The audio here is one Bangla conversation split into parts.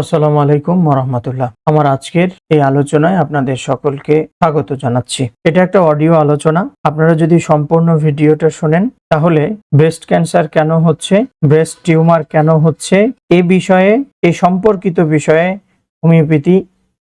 আসসালামু আলাইকুম মরহমতুল্লাহ আমার আজকের এই আলোচনায় আপনাদের সকলকে স্বাগত জানাচ্ছি। এটা একটা অডিও আলোচনা। আপনারা যদি সম্পূর্ণ ভিডিওটা শোনেন, তাহলে ব্রেস্ট ক্যান্সার কেন হচ্ছে, ব্রেস্ট টিউমার কেন হচ্ছে, এ বিষয়ে, এ সম্পর্কিত বিষয়ে হোমিওপ্যাথি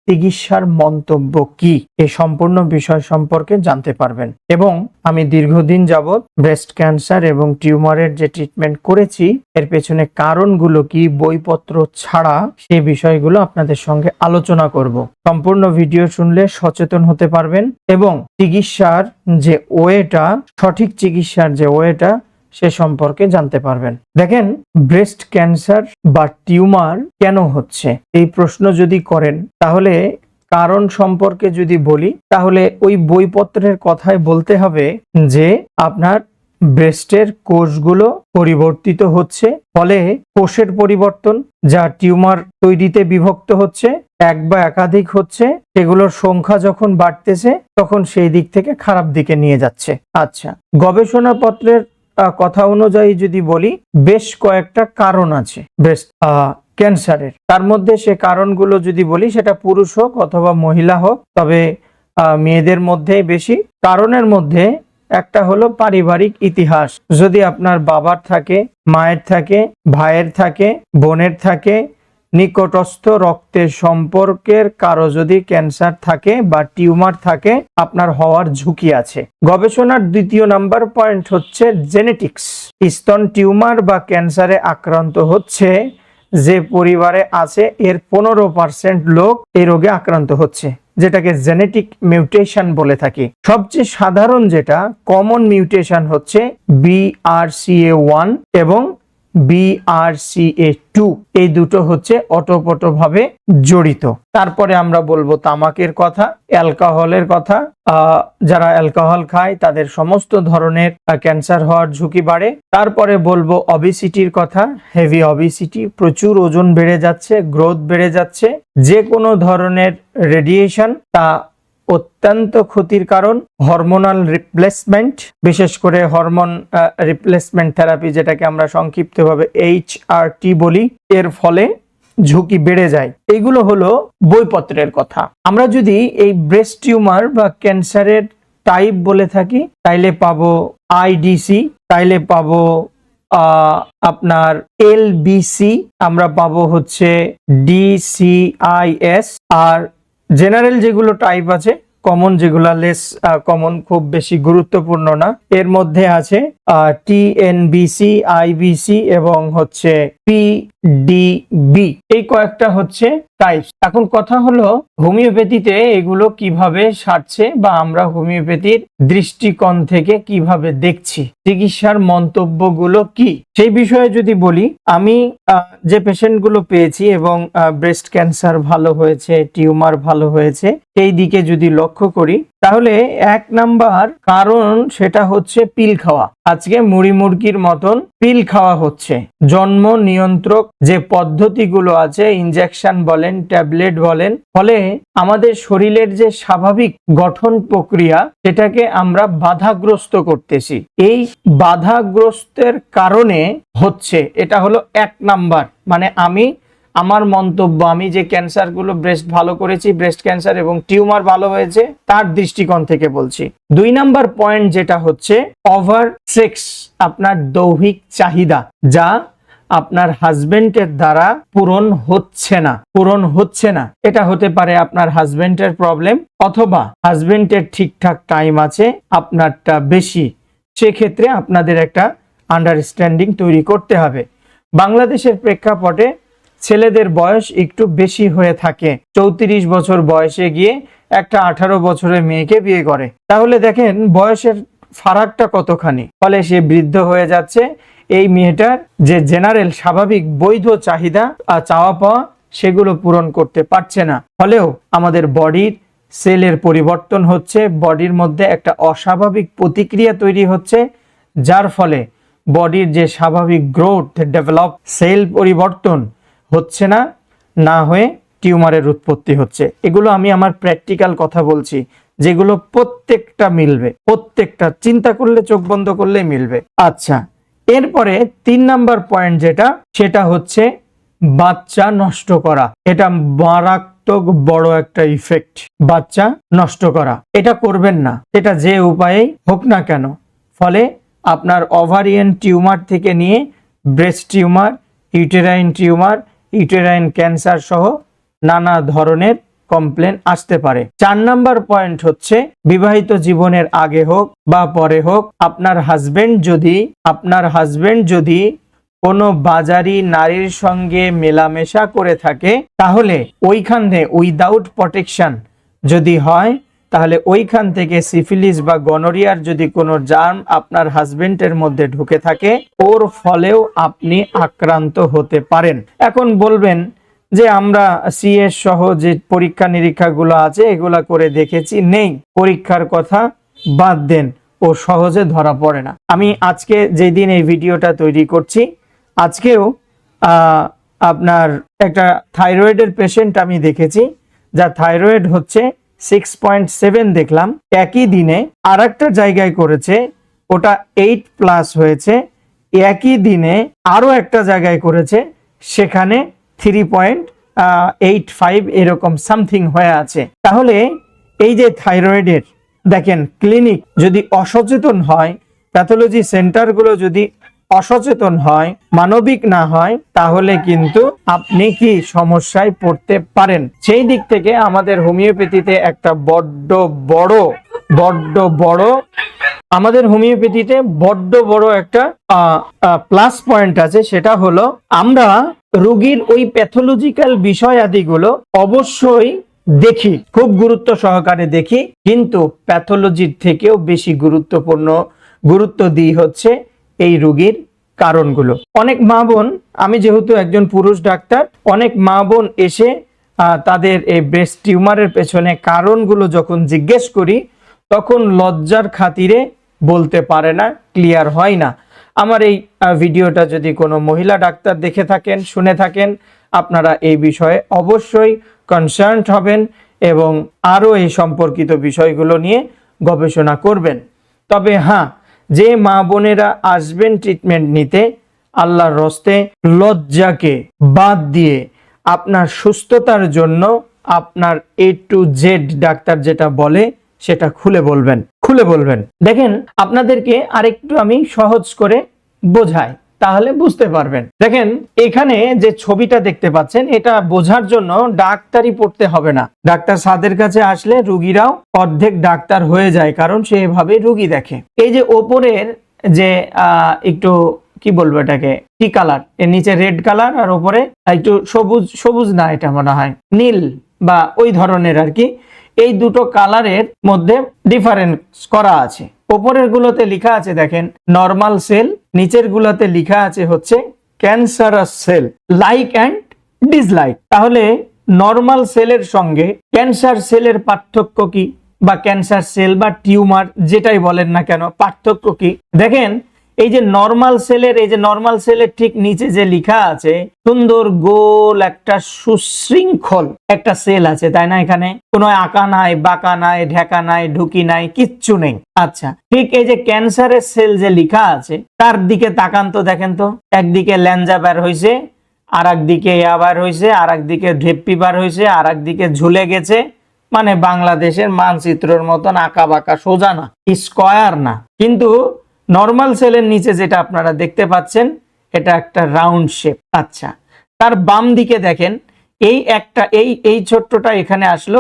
চিকিৎসার মন্তব্য কি? এ সম্পূর্ণ বিষয় সম্পর্কে জানতে পারবেন। এবং আমি দীর্ঘদিন যাবৎ ব্রেস্ট ক্যান্সার এবং টিউমারের যে ট্রিটমেন্ট করেছি, এর পেছনে কারণগুলো কি, বইপত্র ছাড়া সেই বিষয়গুলো আপনাদের সঙ্গে আলোচনা করব। সম্পূর্ণ ভিডিও শুনলে সচেতন হতে পারবেন এবং চিকিৎসার যে ওয়েটা, সঠিক চিকিৎসার যে ওয়েটা সে সম্পর্কে জানতে পারবেন। দেখেন ব্রেস্ট ক্যান্সার বা টিউমার কেন হচ্ছে? এই প্রশ্ন যদি করেন, তাহলে কারণ সম্পর্কে যদি বলি, তাহলে ওই বইপত্রের কথায় বলতে হবে যে আপনার ব্রেস্টের কোষগুলো পরিবর্তিত হচ্ছে, ফলে কোষের পরিবর্তন যা টিউমার তৈরিতে বিভক্ত হচ্ছে, এক বা একাধিক হচ্ছে, সেগুলোর সংখ্যা যখন বাড়তেছে, তখন সেই দিক থেকে খারাপ দিকে নিয়ে যাচ্ছে। আচ্ছা গবেষণাপত্রের কথা অনুযায়ী যদি বলি, বেশ কয়েকটা কারণ আছে। ব্রেস্ট ক্যান্সারের। তার মধ্যে সে কারণগুলো যদি বলি, সেটা পুরুষ হোক অথবা মহিলা হোক, তবে মেয়েদের মধ্যেই বেশি। কারণের মধ্যে একটা হলো পারিবারিক ইতিহাস। যদি আপনার বাবার থাকে, মায়ের থাকে, ভাইয়ের থাকে, বোনের থাকে নিকটস্থ রক্তের সম্পর্কের কারও যদি ক্যান্সার থাকে বা টিউমার থাকে, আপনার হওয়ার ঝুঁকি আছে। গবেষণার দ্বিতীয় নাম্বার পয়েন্ট হচ্ছে জেনেটিক্স। স্তন টিউমার বা ক্যান্সারে আক্রান্ত হচ্ছে, যে পরিবারে আছে, এর পনেরো পার্সেন্ট লোক এই রোগে আক্রান্ত হচ্ছে, যেটাকে জেনেটিক মিউটেশন বলে থাকি। সবচেয়ে সাধারণ যেটা, কমন মিউটেশন হচ্ছে বিআরসিএ ওয়ান এবং বিআরসিএ টু এই দুটো হচ্ছে অটোপটোভাবে জড়িত। তারপরে আমরা বলব তামাকের কথা, অ্যালকোহলের কথা। যারা অ্যালকোহল খায়, তাদের সমস্ত ধরনের ক্যান্সার হওয়ার ঝুঁকি বাড়ে। তারপরে বলব অবিসিটির কথা হেভি অবিসিটি প্রচুর ওজন বেড়ে যাচ্ছে গ্রোথ বেড়ে যাচ্ছে। যে কোনো ধরনের রেডিয়েশন তা অত্যন্ত ক্ষতির কারণ হরমোনাল রিপ্লেসমেন্ট বিশেষ করে হরমোন রিপ্লেসমেন্ট থেরাপি যেটাকে আমরা সংক্ষিপ্তভাবে এইচ আর টি বলি, এর ফলে ঝুঁকি বেড়ে যায়। এগুলো হলো বইপত্রের কথা। আমরা যদি এই ব্রেস্ট টিউমার বা ক্যান্সারের টাইপ বলে থাকি, তাইলে পাবো আইডিসি তাইলে পাবো আপনার এল আমরা পাবো হচ্ছে ডিসিআইএস আর জেনারেল যেগুলো টাইপ আছে কমন যেগুলো লেস কমন খুব বেশি গুরুত্বপূর্ণ না। এর মধ্যে আছে টিএনবিসি আইবিসি এবং হচ্ছে পিডিবি এই কয়েকটা হচ্ছে টাইপস এখন কথা হলো, হোমিওপ্যাথিতে এগুলো কীভাবে সারছে বা আমরা হোমিওপ্যাথির দৃষ্টিকোণ থেকে কীভাবে দেখছি? চিকিৎসার মন্তব্যগুলো কি? সেই বিষয়ে যদি বলি, আমি যে পেশেন্টগুলো পেয়েছি এবং ব্রেস্ট ক্যান্সার ভালো হয়েছে, টিউমার ভালো হয়েছে, সেই দিকে যদি লক্ষ্য করি, তাহলে এক নাম্বার কারণ সেটা হচ্ছে পিল খাওয়া। আজকে মুড়ি মুরগির মতন পিল খাওয়া হচ্ছে। জন্ম নিয়ন্ত্রক যে পদ্ধতিগুলো আছে ইনজেকশন বলেন ট্যাবলেট বলেন, ফলে আমাদের শরীরের যে স্বাভাবিক গঠন প্রক্রিয়া, সেটাকে আমরা বাধাগ্রস্ত করতেছি। এই বাধাগ্রস্তের কারণে হচ্ছে, এটা হলো এক নাম্বার। মানে আমি আমার মন্তব্য, আমি যে ক্যান্সারগুলো ব্রেস্ট ভালো করেছি ব্রেস্ট ক্যান্সার এবং টিউমার ভালো হয়েছে, তার দৃষ্টিকোণ থেকে বলছি। দুই নাম্বার পয়েন্ট যেটা হচ্ছে ওভার সেক্স আপনার দৈহিক চাহিদা, যা আপনার হাজবেন্ডের দ্বারা পূরণ হচ্ছে না, পূরণ হচ্ছে না। এটা হতে পারে আপনার হাজবেন্ডের প্রবলেম অথবা হাজবেন্ডের ঠিকঠাক টাইম আছে, আপনারটা বেশি। সেক্ষেত্রে আপনাদের একটা আন্ডারস্ট্যান্ডিং তৈরি করতে হবে। বাংলাদেশের প্রেক্ষাপটে ছেলেদের বয়স একটু বেশি হয়ে থাকে। চৌত্রিশ বছর বয়সে গিয়ে একটা আঠারো বছরের মেয়েকে বিয়ে করে। তাহলে দেখেন বয়সের ফারাকটা কতখানি। ফলে সে বৃদ্ধ হয়ে যাচ্ছে। এই মেয়েটার যে জেনারেল স্বাভাবিক বৈধ চাহিদা আর চাওয়া পাওয়া সেগুলো পূরণ করতে পারছে না। ফলেও আমাদের বডির সেলের পরিবর্তন হচ্ছে। বডির মধ্যে একটা অস্বাভাবিক প্রতিক্রিয়া তৈরি হচ্ছে, যার ফলে বডির যে স্বাভাবিক গ্রোথ ডেভেলপ সেল পরিবর্তন হচ্ছে না না হয়ে টিউমারের উৎপত্তি হচ্ছে। এগুলো আমি আমার প্র্যাকটিক্যাল কথা বলছি, যেগুলো প্রত্যেকটা মিলবে, প্রত্যেকটা চিন্তা করলে, চোখ বন্ধ করলে মিলবে। আচ্ছা এরপরে তিন নাম্বার পয়েন্ট যেটা, সেটা হচ্ছে বাচ্চা নষ্ট করা। এটা মারাত্মক বড় একটা ইফেক্ট বাচ্চা নষ্ট করা। এটা করবেন না, এটা যে উপায়েই হোক না কেন। ফলে আপনার ওভারিয়ান টিউমার থেকে নিয়ে breast tumour uterine tumour uterine cancer সহ নানা ধরনের কমপ্লেন আসতে পারে। চার নাম্বার পয়েন্ট হচ্ছে, বিবাহিত জীবনের আগে হোক বা পরে হোক, আপনার হাজবেন্ড যদি, আপনার হাজবেন্ড যদি কোনো বাজারি নারীর সঙ্গে মেলামেশা করে থাকে, তাহলে ওইখানে উইদাউট প্রটেকশন যদি হয় তাহলে ওইখান থেকে সিফিলিস বা গনোরিয়ার যদি কোনো জার্ম আপনার হাজবেন্ডের মধ্যে ঢুকে থাকে, ওর ফলেও আপনি আক্রান্ত হতে পারেন। এখন বলবেন যে আমরা সিএস সহ যে পরীক্ষা নিরীক্ষাগুলো আছে, এগুলা করে দেখেছি, নেই। পরীক্ষার কথা বাদ দেন, ও সহজে ধরা পড়ে না। আমি আজকে যেদিন এই ভিডিওটা তৈরি করছি, আজকেও আপনার একটা থাইরয়েডের পেশেন্ট আমি দেখেছি, যা থাইরয়েড হচ্ছে সিক্স পয়েন্ট সেভেন দেখলাম। একই দিনে আর একটা জায়গায় করেছে, ওটা এইট প্লাস হয়েছে। একই দিনে আরও একটা জায়গায় করেছে, সেখানে থ্রি পয়েন্ট এইট ফাইভ এরকম সামথিং হয়ে আছে। তাহলে এই যে থাইরয়েডের দেখেন ক্লিনিক যদি অসচেতন হয় প্যাথোলজি সেন্টারগুলো যদি অসচেতন হয়, মানবিক না হয়, তাহলে কিন্তু আপনি কি সমস্যায় পড়তে পারেন? সেই দিক থেকে আমাদের হোমিওপ্যাথিতে একটা বড্ড বড় বড্ড বড়, আমাদের হোমিওপ্যাথিতে বড্ড বড় একটা প্লাস পয়েন্ট আছে, সেটা হলো আমরা রোগীর ওই প্যাথোলজিক্যাল বিষয় আদিগুলো অবশ্যই দেখি, খুব গুরুত্ব সহকারে দেখি, কিন্তু প্যাথোলজির থেকেও বেশি গুরুত্বপূর্ণ গুরুত্ব দিই হচ্ছে এই রোগীর কারণগুলো। অনেক মা বোন, আমি যেহেতু একজন পুরুষ ডাক্তার, অনেক মা বোন এসে তাদের এই ব্রেস্ট টিউমারের পেছনে কারণগুলো যখন জিজ্ঞেস করি, তখন লজ্জার খাতিরে বলতে পারে না, ক্লিয়ার হয় না। আমার এই ভিডিওটা যদি কোনো মহিলা ডাক্তার দেখে থাকেন, শুনে থাকেন, আপনারা এই বিষয়ে অবশ্যই কনসার্ন হবেন এবং আরও এই সম্পর্কিত বিষয়গুলো নিয়ে গবেষণা করবেন। তবে হ্যাঁ যে মা বোনেরা আসবেন ট্রিটমেন্ট নিতে, আল্লাহর রস্তে লজ্জাকে বাদ দিয়ে আপনার সুস্থতার জন্য আপনার এ টু জেড ডাক্তার যেটা বলে, সেটা খুলে বলবেন খুলে বলবেন। দেখেন, আপনাদেরকে আরেকটু আমি সহজ করে বোঝাই। তাহলে বুঝতে পারবেন। দেখেন, এখানে যে ছবিটা দেখতে পাচ্ছেন, এটা বোঝার জন্য ডাক্তারি পড়তে হবে না। ডাক্তার সাদের কাছে আসলে রুগীরাও অর্ধেক ডাক্তার হয়ে যায়, কারণ সে এভাবে রুগী দেখে। এই যে ওপরের যে একটু কি বলব এটাকে, কি কালার? এর নিচে রেড কালার আর ওপরে একটু সবুজ সবুজ না এটা মনে হয়, নীল বা ওই ধরনের আর কি। এই দুটো কালারের মধ্যে ডিফারেন্স করা আছে। ওপরের গুলোতে লেখা আছে দেখেন নর্মাল সেল নিচের গুলোতে লেখা আছে হচ্ছে cancerous cell like and dislike তাহলে নর্মাল সেলের সঙ্গে ক্যান্সার সেলের পার্থক্য কি? বা ক্যান্সার সেল বা টিউমার যেটাই বলেন না কেন, পার্থক্য কি? দেখেন এই যে নর্মাল সেলের এই যে নর্মাল সেলের ঠিক নিচে যে লেখা আছে, সুন্দর গোল একটা সুশৃঙ্খল একটা সেল আছে, তাই না এখানে? কোনো আঁকা নাই, বাঁকা নাই, ঢেকা নাই, ঢুকি নাই, কিচ্ছু নেই। আচ্ছা ঠিক এই যে ক্যান্সারের সেল যে লেখা আছে, তার দিকে তাকান তো, দেখেন তো। একদিকে ল্যাঞ্জা বের হয়েছে আর একদিকে আবার হয়েছে আর একদিকে ঢেপ্পি বার হয়েছে আর একদিকে ঝুলে গেছে। মানে বাংলাদেশের মানচিত্রের মতন আঁকা বাঁকা সোজা না, স্কয়ার না। কিন্তু নর্মাল সেলের নিচে যেটা আপনারা দেখতে পাচ্ছেন, এটা একটা রাউন্ড শেপ আচ্ছা তার বাম দিকে দেখেন, এই একটা, এই এই ছোট্টটা এখানে আসলো,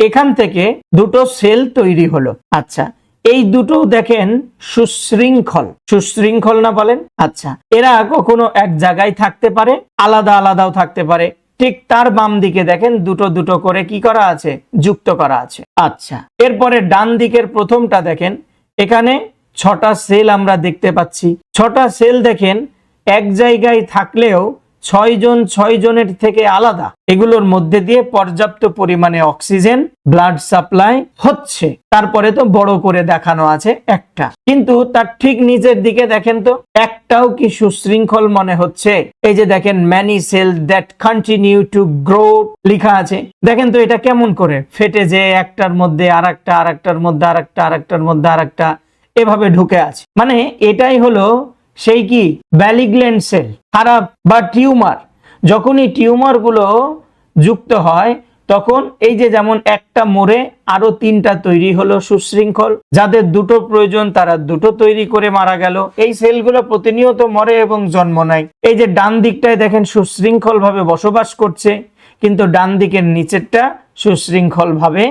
এখান থেকে দুটো সেল তৈরি হলো। আচ্ছা এই দুটো দেখেন সুশৃঙ্খল। সুশৃঙ্খল না বলেন? আচ্ছা এরা কখনো এক জায়গায় থাকতে পারে, আলাদা আলাদাও থাকতে পারে। ঠিক তার বাম দিকে দেখেন, দুটো দুটো করে কি করা আছে? যুক্ত করা আছে। আচ্ছা এরপরে ডান দিকের প্রথমটা দেখেন, এখানে ছটা সেল আমরা দেখতে পাচ্ছি। ছটা সেল দেখেন, এক জায়গায় থাকলেও ছয় জন ছয় জনের থেকে আলাদা। এগুলোর মধ্যে দিয়ে পর্যাপ্ত পরিমাণে অক্সিজেন, ব্লাড সাপ্লাই হচ্ছে। তারপরে তো বড় করে দেখানো আছে একটা। কিন্তু তার ঠিক নিচের দিকে দেখেন তো, একটাও কি সুশৃঙ্খল মনে হচ্ছে? এই যে দেখেন many cell that continue to grow লেখা আছে। দেখেন তো এটা কেমন করে? ফেটে যে একটার মধ্যে আর একটা আর একটার মধ্যে আর একটা আর একটার মধ্যে আর একটা এভাবে ঢুকে আছে। মানে এটাই হলো সেই কি? ব্যালিগ্ল্যান্ড সেল খারাপ বা টিউমার। যখনই টিউমারগুলো যুক্ত হয়, তখন এই যে যেমন একটা মোড়ে আরও তিনটা তৈরি হলো সুশৃঙ্খল, যাদের দুটো প্রয়োজন তারা দুটো তৈরি করে মারা গেল। এই সেলগুলো প্রতিনিয়ত মরে এবং জন্ম নেয়। এই যে ডান দিকটায় দেখেন সুশৃঙ্খল ভাবে বসবাস করছে, কিন্তু ডান দিকের নিচেরটা সুশৃঙ্খল ভাবে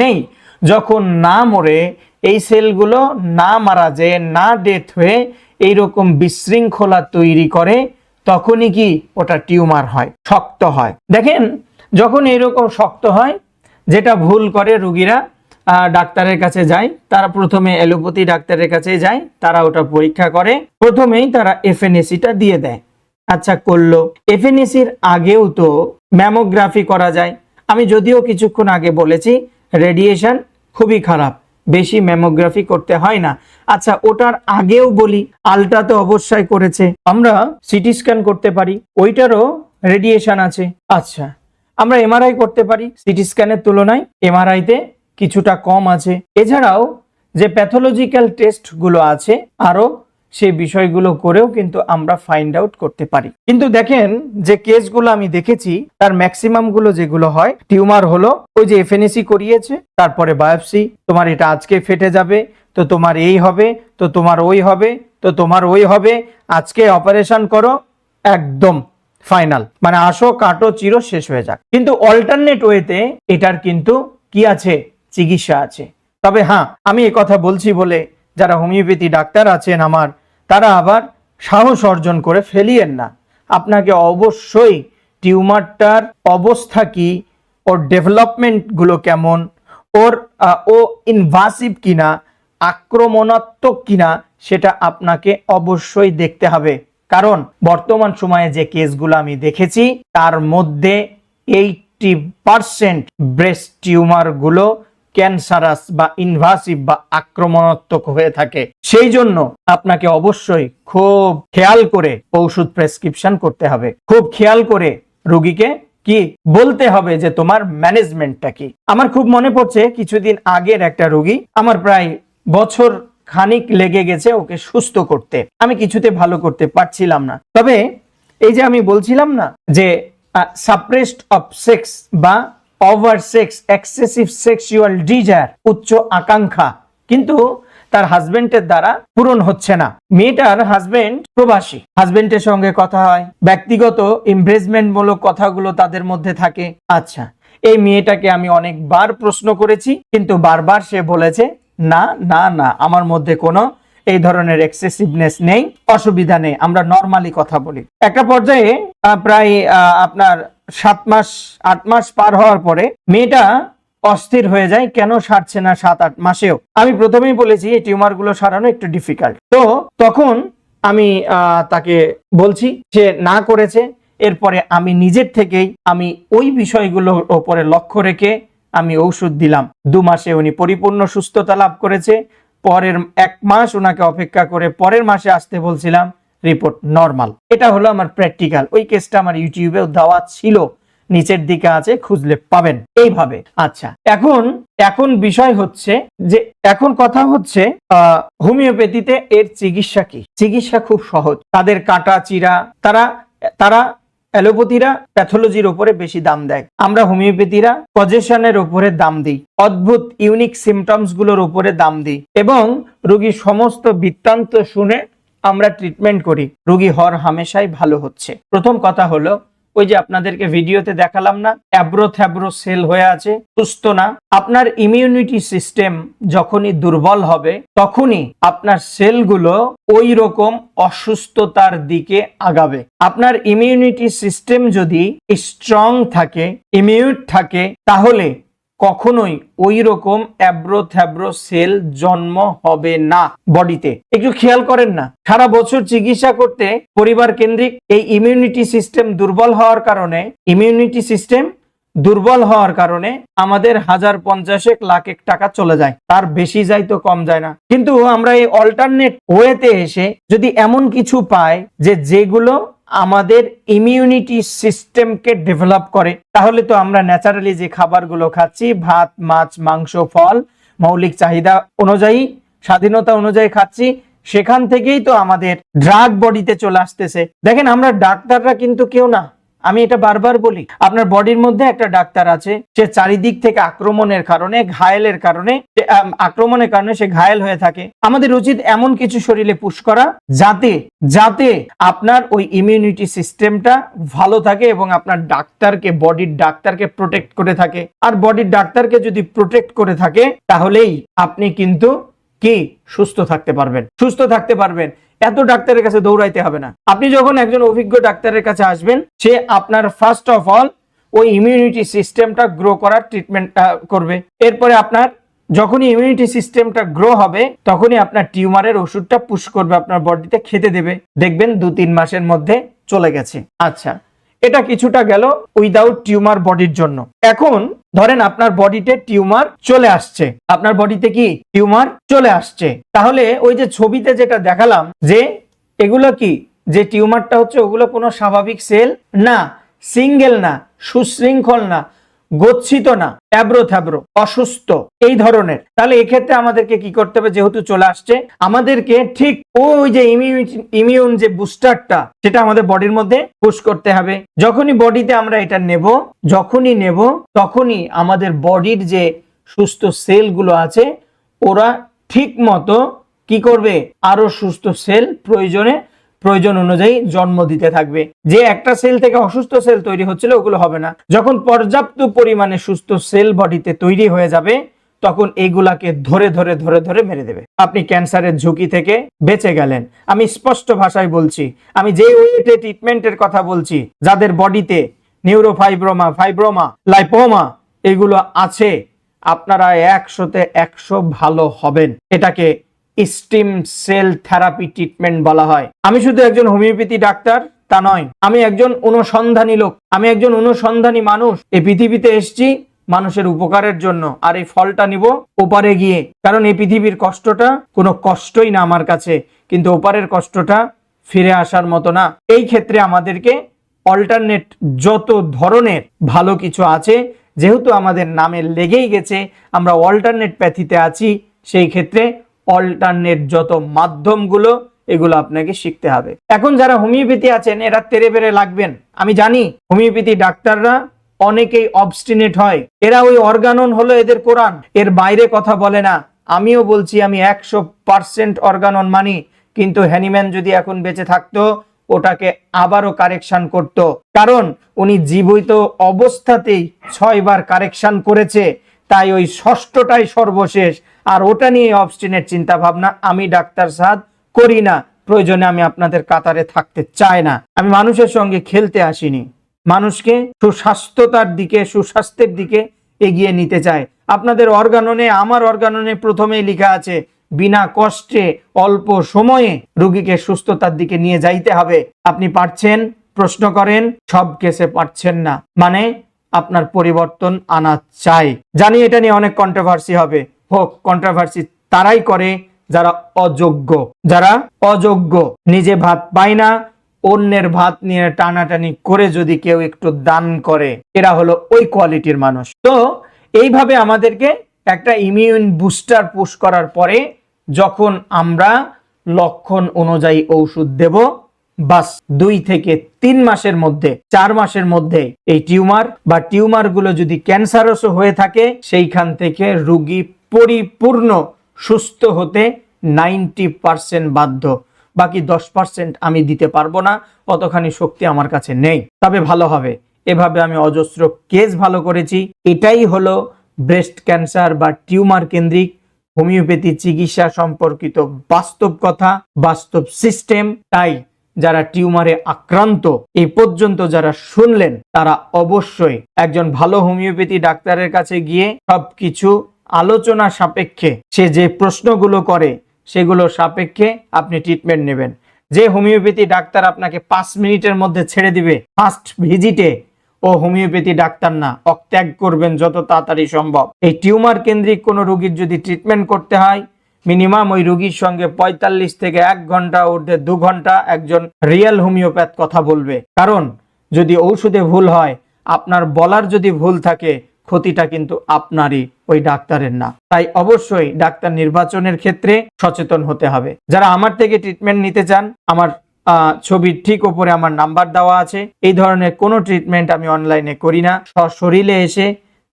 নেই। যখন না মরে এই সেলগুলো না মারা যায়, না ডেথ হয়ে এইরকম বিশৃঙ্খলা তৈরি করে, তখনই কি ওটা টিউমার হয়, শক্ত হয়। দেখেন, যখন এরকম শক্ত হয়, যেটা ভুল করে রুগীরা ডাক্তারের কাছে যায়, তারা প্রথমে অ্যালোপ্যাথি ডাক্তারের কাছে যায়, তারা ওটা পরীক্ষা করে, প্রথমেই তারা এফএনএসিটা দিয়ে দেয়। আচ্ছা করল। এফএনএসির আগেও তো ম্যামোগ্রাফি করা যায়। আমি যদিও কিছুক্ষণ আগে বলেছি, রেডিয়েশন খুবই খারাপ। বেশি ম্যামোগ্রাফি করতে হয় না। আচ্ছা ওটার আগেও বলি আলট্রা তো অবশ্যই করেছে। আমরা সিটি স্ক্যান করতে পারি, ওইটারও রেডিয়েশন আছে। আচ্ছা আমরা এমআরআই করতে পারি সিটি স্ক্যানের তুলনায় এমআরআইতে কিছুটা কম আছে। এছাড়াও যে প্যাথোলজিক্যাল টেস্টগুলো আছে, আরও সেই বিষয়গুলো করেও কিন্তু আমরা ফাইন্ড আউট করতে পারি। কিন্তু দেখেন যে কেসগুলো আমি দেখেছি, তার ম্যাক্সিমামগুলো যেগুলো হয় টিউমার হলো ওই যে এফএনএসি করিয়েছে, তারপরে বায়োপসি তোমার এটা আজকে ফেটে যাবে, তো তোমার এই হবে, তো তোমার ওই হবে, তো তোমার ওই হবে, আজকে অপারেশন করো, একদম ফাইনাল মানে আসো, কাটো, চিরো, শেষ হয়ে যাক। কিন্তু অল্টারনেট ওয়েতে এটার কিন্তু কি আছে? চিকিৎসা আছে। তবে হ্যাঁ আমি কথা বলছি বলে যারা হোমিওপ্যাথি ডাক্তার আছেন আমার তারা আবার সাহস অর্জন করে ফেলিয়েন না। আপনাকে অবশ্যই টিউমারটার অবস্থা কি, ওর ডেভেলপমেন্টগুলো কেমন, ওর ও ইনভাসিভ কিনা, আক্রমণাত্মক কিনা, সেটা আপনাকে অবশ্যই দেখতে হবে। কারণ বর্তমান সময়ে যে কেসগুলো আমি দেখেছি, তার মধ্যে এইটি পার্সেন্ট ব্রেস্ট টিউমারগুলো ক্যান্সারাস বা ইনভাসিভ বা আক্রমণাত্মক হয়ে থাকে। সেই জন্য আপনাকে অবশ্যই খুব খেয়াল করে ঔষধ প্রেসক্রিপশন করতে হবে। খুব খেয়াল করে রোগীকে কি বলতে হবে যে তোমার ম্যানেজমেন্টটা কি? আমার খুব মনে পড়ছে কিছুদিন আগের একটা রোগী আমার প্রায় বছর খানিক লেগে গেছে ওকে সুস্থ করতে। আমি কিছুতে ভালো করতে পারছিলাম না। তবে এই যে আমি বলছিলাম না যে সাপ্রেসড অফ সেক্স বা over sex excessive sexual desire উচ্চ আকাঙ্ক্ষা। কিন্তু তার হাজবেন্ডের দ্বারা পূরণ হচ্ছে না। মেয়েটার হাজবেন্ড প্রবাসী। হাজবেন্ডের সঙ্গে কথা হয়। ব্যক্তিগত মূলক কথাগুলো তাদের মধ্যে থাকে। আচ্ছা এই মেয়েটাকে আমি অনেকবার প্রশ্ন করেছি, কিন্তু বারবার সে বলেছে, না না না, আমার মধ্যে কোনো এই ধরনের এক্সেসিভনেস নেই, অসুবিধা নেই, আমরা নর্মালি কথা বলি। একটা পর্যায়ে প্রায় আপনার সাত মাস, আট মাস পার হওয়ার পরে মেয়েটা অস্থির হয়ে যায়, কেন সারছে না সাত, আট মাসেও? আমি প্রথমেই বলেছি, এই টিউমারগুলো সারানো একটু ডিফিকাল্ট তো তখন আমি তাকে বলছি, সে না করেছে, এরপরে আমি নিজের থেকেই আমি ওই বিষয়গুলোর ওপরে লক্ষ্য রেখে আমি ঔষধ দিলাম। দু মাসে উনি পরিপূর্ণ সুস্থতা লাভ করেছে পরের এক মাস ওনাকে অপেক্ষা করে পরের মাসে আসতে বলছিলাম, রিপোর্ট নর্মাল। এটা হলো আমার প্র্যাকটিক্যাল। ওই কেসটা আমার ইউটিউবেও দেওয়া ছিল। নিচের দিকে আছে, খুঁজলে পাবেন। এইভাবে। আচ্ছা এখন এখন বিষয় হচ্ছে যে, এখন কথা হচ্ছে হোমিওপ্যাথিতে এর চিকিৎসা কি? চিকিৎসা খুব সহজ। তাদের কাটা চিরা, তারা তারা অ্যালোপ্যাথিরা প্যাথোলজির ওপরে বেশি দাম দেয়। আমরা হোমিওপ্যাথিরা পজেশনের উপরে দাম দিই। অদ্ভুত, ইউনিক সিমটমসগুলোর ওপরে দাম দিই এবং রোগীর সমস্ত বৃত্তান্ত শুনে আমরা ট্রিটমেন্ট করি। রোগী হর হামেশাই ভালো হচ্ছে। প্রথম কথা হলো ওই যে আপনাদেরকে ভিডিওতে দেখালাম না, অ্যাব্রো থ্যাব্রো সেল হয়ে আছে, সুস্থ না। আপনার ইমিউনিটি সিস্টেম যখনই দুর্বল হবে, তখনই আপনার সেলগুলো ওই রকম অসুস্থতার দিকে আগাবে। আপনার ইমিউনিটি সিস্টেম যদি স্ট্রং থাকে ইমিউট থাকে, তাহলে কখনোই ওই রকম অ্যাব্রো থ্যাব্রো সেল জন্ম হবে না বডিতে। একটু খেয়াল করেন না। সারা বছর চিকিৎসা করতে পরিবার কেন্দ্রিক এই ইমিউনিটি সিস্টেম দুর্বল হওয়ার কারণে ইমিউনিটি সিস্টেম দুর্বল হওয়ার কারণে আমাদের হাজার পঞ্চাশেক লাখ এক টাকা চলে যায়। তার বেশি যায় তো কম যায় না। কিন্তু আমরা এই অল্টারনেট ওয়েতে এসে যদি এমন কিছু পাই যে যেগুলো আমাদের ইমিউনিটি সিস্টেমকে ডেভেলপ করে। তাহলে তো আমরা ন্যাচারালি যে খাবারগুলো খাচ্ছি, ভাত, মাছ, মাংস, ফল, মৌলিক চাহিদা অনুযায়ী, স্বাধীনতা অনুযায়ী খাচ্ছি, সেখান থেকেই তো আমাদের ড্রাগ বডিতে চলে আসতেছে। দেখেন আমরা ডাক্তাররা কিন্তু কেউ না। আমি এটা বারবার বলি, আপনার বডির মধ্যে একটা ডাক্তার আছে, সে চারিদিক থেকে আক্রমণের কারণে, ঘায়েলের কারণে আক্রমণের কারণে সে ঘায়েল হয়ে থাকে। আমাদের উচিত এমন কিছু শরীরে পুশ করা যাতে যাতে আপনার ওই ইমিউনিটি সিস্টেমটা ভালো থাকে এবং আপনার ডাক্তারকে, বডির ডাক্তারকে প্রোটেক্ট করে থাকে। আর বডির ডাক্তারকে যদি প্রোটেক্ট করে থাকে, তাহলেই আপনি কিন্তু কি? সুস্থ থাকতে পারবেন। সুস্থ থাকতে পারবেন। এত ডাক্তারের কাছে দৌড়াইতে হবে না। আপনি যখন একজন অভিজ্ঞ ডাক্তারের কাছে আসবেন, সে আপনার ফার্স্ট অফ অল ওই ইমিউনিটি সিস্টেমটা গ্রো করার ট্রিটমেন্টটা করবে। এরপরে আপনার যখনই ইমিউনিটি সিস্টেমটা গ্রো হবে, তখনই আপনার টিউমারের ওষুধটা পুশ করবে, আপনার বডিতে খেতে দেবে। দেখবেন দু তিন মাসের মধ্যে চলে গেছে। আচ্ছা এটা কিছুটা গেল উইদাউট টিউমার বডির জন্য। এখন ধরেন আপনার বডিতে টিউমার চলে আসছে। আপনার বডিতে কি? টিউমার চলে আসছে। তাহলে ওই যে ছবিতে যেটা দেখালাম যে এগুলো কি? যে টিউমারটা হচ্ছে ওগুলো কোনো স্বাভাবিক সেল না সিঙ্গেল না, সুশৃঙ্খল না। গচ্ছিত না ট্যাব্রো থ্যাব্রো অসুস্থ, এই ধরনের। তাহলে এক্ষেত্রে আমাদেরকে কি করতে হবে? যেহেতু চলে আসছে, আমাদেরকে ঠিক ওই যে ইমিউন যে বুস্টারটা, সেটা আমাদের বডির মধ্যে পুশ করতে হবে। যখনই বডিতে আমরা এটা নেব, যখনই নেব, তখনই আমাদের বডির যে সুস্থ সেলগুলো আছে, ওরা ঠিক মতো কি করবে? আরও সুস্থ সেল প্রয়োজনে প্রয়োজন অনুযায়ী জন্ম দিতে থাকবে। যে একটা সেল থেকে অসুস্থ সেল তৈরি হচ্ছিল, ওগুলো হবে না। যখন পর্যাপ্ত পরিমাণে সুস্থ সেল বডিতে তৈরি হয়ে যাবে, তখন এগুলাকে ধরে ধরে ধরে ধরে মেরে দেবে। আপনি ক্যান্সারের ঝুঁকি থেকে বেঁচে গেলেন। আমি স্পষ্ট ভাষায় বলছি, আমি যে ওয়েটে ট্রিটমেন্টের কথা বলছি, যাদের বডিতে নিউরোফাইব্রোমা ফাইব্রোমা লাইপোমা এগুলো আছে, আপনারা একশোতে একশো ভালো হবেন। এটাকে স্টিম সেল থেরাপি ট্রিটমেন্ট বলা হয়। আমি শুধু একজন হোমিওপ্যাথি ডাক্তার, তা নয়, আমি একজন অনুসন্ধানী লোক, আমি একজন অনুসন্ধানী মানুষ। এই পৃথিবীতে এসেছি মানুষের উপকারের জন্য, আর এই ফলটা নিব ওপারে গিয়ে। কারণ এই পৃথিবীর কষ্টটা কোনো কষ্টই না আমার কাছে, কিন্তু ওপারের কষ্টটা ফিরে আসার মতো না। এই ক্ষেত্রে আমাদেরকে অল্টারনেট যত ধরনের ভালো কিছু আছে, যেহেতু আমাদের নামে লেগেই গেছে, আমরা অল্টারনেট প্যাথিতে আছি, সেই ক্ষেত্রে অল্টারনেট যত মাধ্যমগুলো, এগুলো আপনাকে শিখতে হবে। এখন যারা হোমিওপ্যাথি আছেন, এরা তেরে বেড়ে লাগবেন। আমি জানি, হোমিওপ্যাথি ডাক্তাররা অনেকেই অবস্টিনেট হয়। এরা ওই অর্গানন হলো এদের কোরআন। এর বাইরে কথা বলে না। আমিও বলছি, আমি একশো পার্সেন্ট অর্গানন মানি। কিন্তু হ্যানিম্যান যদি এখন বেঁচে থাকতো, ওটাকে আবারও কারেকশন করত। কারণ, উনি জীবিত অবস্থাতেই ছয়বার কারেকশন করেছে। তাই ওই ষষ্ঠটাই সর্বশেষ। আর ওটা নিয়ে অবস্টিনেট চিন্তা ভাবনা আমি ডাক্তার সাদ করি না। প্রয়োজনে আমি আপনাদের কাতারে থাকতে চাই না। আমি মানুষের সঙ্গে খেলতে আসিনি। মানুষকে সুস্বাস্থ্যতার দিকে, সুস্বাস্থ্যের দিকে এগিয়ে নিতে চায় আপনাদের অর্গাননে আমার অর্গাননে প্রথমেই লেখা আছে, বিনা কষ্টে, অল্প সময়ে রুগীকে সুস্থতার দিকে নিয়ে যাইতে হবে। আপনি পারছেন? প্রশ্ন করেন, সব কেসে পারছেন না। মানে আপনার পরিবর্তন আনা চাই। জানি এটা নিয়ে অনেক কন্ট্রোভার্সি হবে। হোক কন্ট্রোভার্সি তারাই করে যারা অযোগ্য। যারা অযোগ্য, নিজে ভাত পায় না, অন্যের ভাত নিয়ে টানাটানি করে যদি কেউ একটু দান করে, এরা হলো ওই কোয়ালিটির মানুষ। তো এইভাবে আমাদেরকে একটা ইমিউন বুস্টার পুশ করার পরে যখন আমরা লক্ষণ অনুযায়ী ঔষধ দেব বাস দুই থেকে তিন মাসের মধ্যে, চার মাসের মধ্যে এই টিউমার বা টিউমারগুলো যদি ক্যান্সারসও হয়ে থাকে, সেইখান থেকে রুগী পরিপূর্ণ সুস্থ হতে নাইনটি পার্সেন্ট বাধ্য। বাকি দশ পার্সেন্ট আমি দিতে পারব না, অতখানি শক্তি আমার কাছে নেই। তবে ভালো হবে। এভাবে আমি অজস্র কেস ভালো করেছি। এটাই হলো ব্রেস্ট ক্যান্সার বা টিউমার কেন্দ্রিক হোমিওপ্যাথি চিকিৎসা সম্পর্কিত বাস্তব কথা, বাস্তব সিস্টেম। তাই যারা টিউমারে আক্রান্ত, এই পর্যন্ত যারা শুনলেন, তারা অবশ্যই একজন ভালো হোমিওপ্যাথি ডাক্তারের কাছে গিয়ে সবকিছু আলোচনা সাপেক্ষে, সে যে প্রশ্নগুলো করে, সেগুলো সাপেক্ষে আপনি ট্রিটমেন্ট নেবেন। যে হোমিওপ্যাথি ডাক্তার আপনাকে পাঁচ মিনিটের মধ্যে ছেড়ে দিবে ফার্স্ট ভিজিটে ও হোমিওপ্যাথি ডাক্তার না। অত্যাগ করবেন যত তাড়াতাড়ি সম্ভব। এই টিউমার কেন্দ্রিক কোনো রোগীর যদি ট্রিটমেন্ট করতে হয় মিনিমাম ওই রোগীর সঙ্গে পঁয়তাল্লিশ থেকে এক ঘণ্টা ঊর্ধ্বে দু ঘণ্টা একজন রিয়েল হোমিওপ্যাথ কথা বলবে। কারণ যদি ঔষধে ভুল হয়, আপনার বলার যদি ভুল থাকে, ক্ষতিটা কিন্তু আপনারই, ওই ডাক্তারের না। তাই অবশ্যই ডাক্তার নির্বাচনের ক্ষেত্রে সচেতন হতে হবে। যারা আমার থেকে ট্রিটমেন্ট নিতে চান, আমার ছবির ঠিক ওপরে আমার নাম্বার দেওয়া আছে। এই ধরনের কোনো ট্রিটমেন্ট আমি অনলাইনে করি না। সশরীরে এসে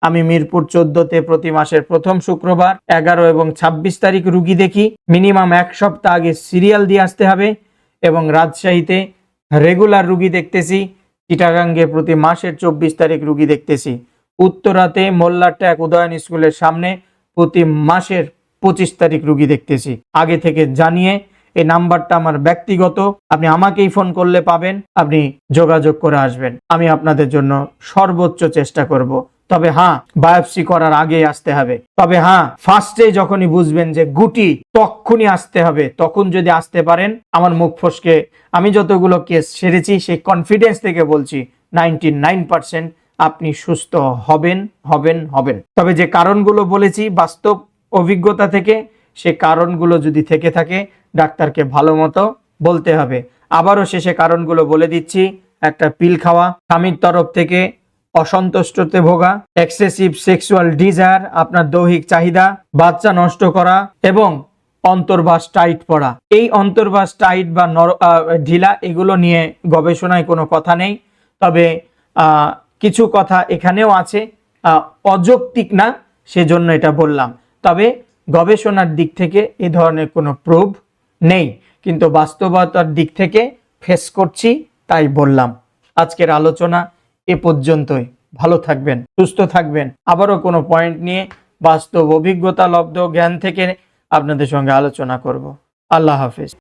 আমি মিরপুর চোদ্দতে প্রতি মাসের প্রথম শুক্রবার এগারো এবং ২৬ তারিখ রুগী দেখি। মিনিমাম এক সপ্তাহ আগে সিরিয়াল দিয়ে আসতে হবে এবং রাজশাহীতে রেগুলার রুগী দেখতেছি, চিটাগাঙ্গে প্রতি মাসের চব্বিশ তারিখ রুগী দেখতেছি। উত্তরাতে মোল্লার ট্যাক উদয়ন স্কুলের সামনে প্রতি মাসের পঁচিশ তারিখ রুগী দেখতেছি। আগে থেকে জানিয়ে এই নাম্বারটা আমার ব্যক্তিগত, আপনি আমাকেই ফোন করলে পাবেন, আপনি যোগাযোগ করে আসবেন। আমি আপনাদের জন্য সর্বোচ্চ চেষ্টা করব। তবে হ্যাঁ বায়োপসি করার আগে আসতে হবে। তবে হ্যাঁ ফার্স্টে যখনই বুঝবেন যে গুটি তখনই আসতে হবে, তখন যদি আসতে পারেন, আমার মুখ ফসকে। আমি যতগুলো কেস সেরেছি, সেই কনফিডেন্স থেকে বলছি নাইনটি নাইন পার্সেন্ট আপনি সুস্থ হবেন হবেন হবেন। তবে যে কারণগুলো বলেছি, বাস্তব অভিজ্ঞতা থেকে, সে কারণগুলো যদি থেকে থাকে, ডাক্তারকে ভালো মতো বলতে হবে। আবারও শেষে কারণগুলো বলে দিচ্ছি, একটা পিল খাওয়া। স্বামীর তরফ থেকে অসন্তুষ্টতে ভোগা এক্সেসিভ সেক্সুয়াল ডিজায়ার আপনার দৈহিক চাহিদা, বাচ্চা নষ্ট করা এবং অন্তর্বাস টাইট পড়া। এই অন্তর্বাস টাইট বা নর ঢিলা এগুলো নিয়ে গবেষণায় কোনো কথা নেই। তবে কিছু কথা এখানেও আছে। অযৌক্তিক না, সেজন্য এটা বললাম। তবে, গবেষণার দিক থেকে এ ধরনের কোনো প্রুভ নেই। কিন্তু বাস্তবতার দিক থেকে ফেস করছি, তাই বললাম। আজকের আলোচনা এ পর্যন্তই। ভালো থাকবেন, সুস্থ থাকবেন। আবারও কোনো পয়েন্ট নিয়ে বাস্তব অভিজ্ঞতা, লব্ধ জ্ঞান থেকে আপনাদের সঙ্গে আলোচনা করব। আল্লাহ হাফিজ।